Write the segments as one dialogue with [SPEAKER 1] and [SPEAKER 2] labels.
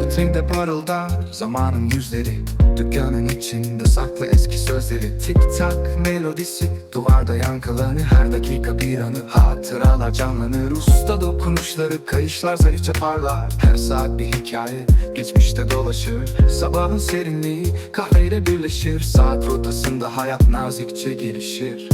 [SPEAKER 1] Vitrinde parıldar zamanın yüzleri. Dükkanın içinde saklı eski sözleri. Tik tak melodisi Duvarda yankılanır her dakika bir anı. Hatıralar canlanır Usta dokunuşları kayışlar zarifçe parlar. Her saat bir hikaye geçmişte dolaşır. Sabahın serinliği kahveyle birleşir. Saat rotasında hayat nazikçe gelişir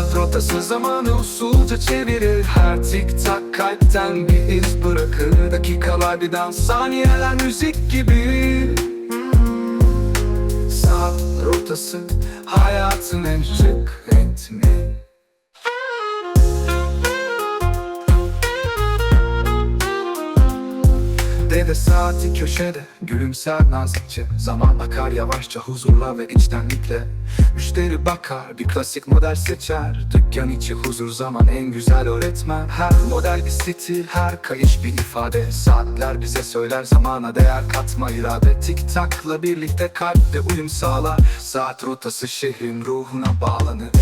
[SPEAKER 1] Saat rotası zamanı usulca çevirir. Her tik tak kalpten bir iz bırakır. Dakikalar bir dans saniyeler müzik gibi. Saat rotası hayatın en şık ritmi. Dede saati köşede Gülümser nazikçe. Zaman akar yavaşça huzurla ve içtenlikle Müşteri bakar bir klasik model seçer. Dükkan içi huzur zaman en güzel öğretmen. Her model bir stil her kayış bir ifade. Saatler bize söyler zamana değer katma irade. Tik takla birlikte kalpte uyum sağlar. Saat rotası şehrin ruhuna bağlanır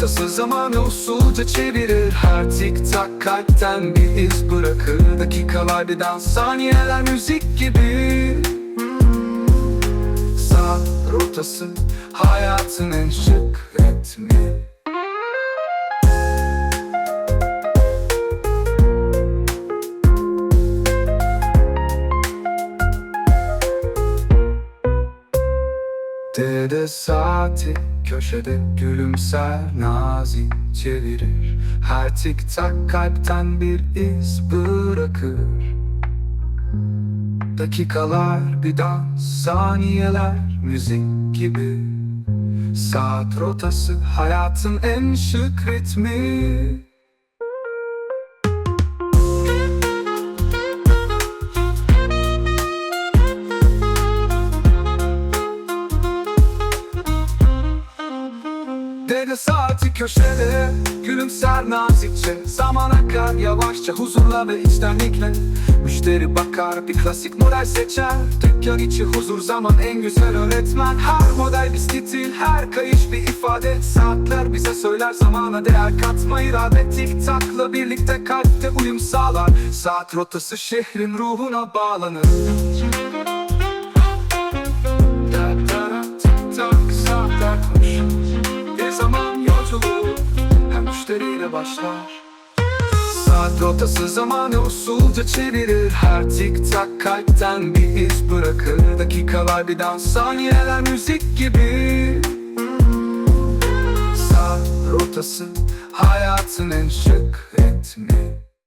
[SPEAKER 1] Saat rotası zamanı usulca çevirir. Her tik tak kalpten bir iz bırakır. Dakikalar bir dans saniyeler müzik gibi. Saat rotası hayatın en şık Dede saati köşede gülümser nazik çevirir. Her tik tak kalpten bir iz bırakır. Dakikalar bir dans, saniyeler müzik gibi. Saat rotası hayatın en şık ritmi Dede saati köşede Gülümser nazikçe. Zaman akar yavaşça huzurla ve içtenlikle. Müşteri bakar bir klasik model seçer. Dükkan içi huzur zaman en güzel öğretmen. Her model bir stil her kayış bir ifade. Saatler bize söyler zamana değer katma irade Tik takla birlikte kalpte uyum sağlar. Saat rotası şehrin ruhuna bağlanır başlar. Saat rotası zamanı usulca çevirir. Her tik tak kalpten bir iz bırakır. Dakikalar bir dans saniyeler müzik gibi. Saat rotası hayatın en şık ritmi